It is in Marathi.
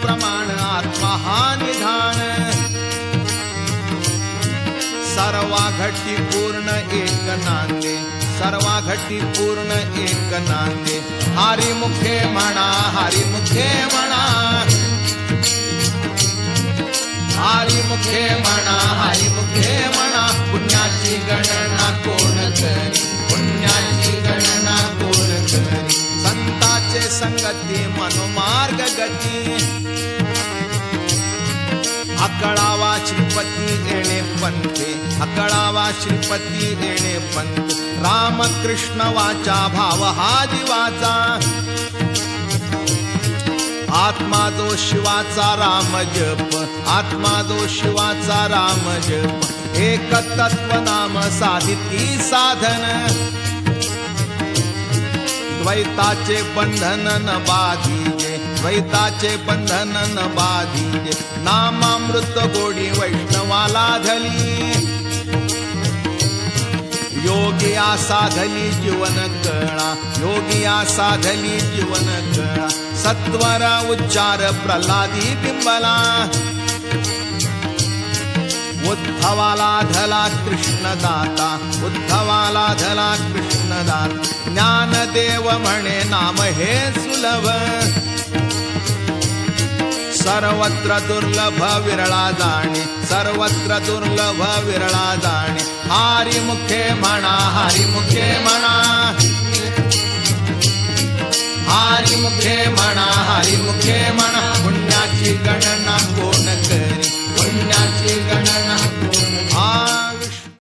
प्रमाण आत्मा हा निधान सर्वा घटी पूर्ण एक नांदे सर्वा घटी पूर्ण एक नांदे हारी मुखे म्हणा हारी मुखे म्हणा. हारी मुखे म्हणा हारी संगती मनोमार्ग गती अकळावा श्रीपती येणे पंथे अकळावा श्रीपती येणे पंथ रामकृष्ण वाचा भाव हा जीवाचा आत्मा जो शिवाचा राम जप आत्मा जो शिवाचा राम जप. एक तत्व नाम साधिती साधन. द्वैताचे बंधन न बाधीजे द्वैताचे बंधन न बाधीजे नामामृत गोडी वैष्णवाला धली. योगी साधली जीवन कळा योगिया साधली जीवन कळा सत्वरा उच्चार प्रल्हादी बिंबला. उद्धवाला धला कृष्णदाता उद्धवाला धला कृष्णदाता. ज्ञानदेव म्हणे नाम हे सुलभ। सर्वत्र दुर्लभ विरळा जाणे सर्वत्र दुर्लभ विरळा जाणे। हरिमुखे म्हणा हरिमुखे म्हणा। हरिमुखे म्हणा हरिमुखे म्हणा। पुण्याची गणना कोण करी? पुण्याची गणना कोण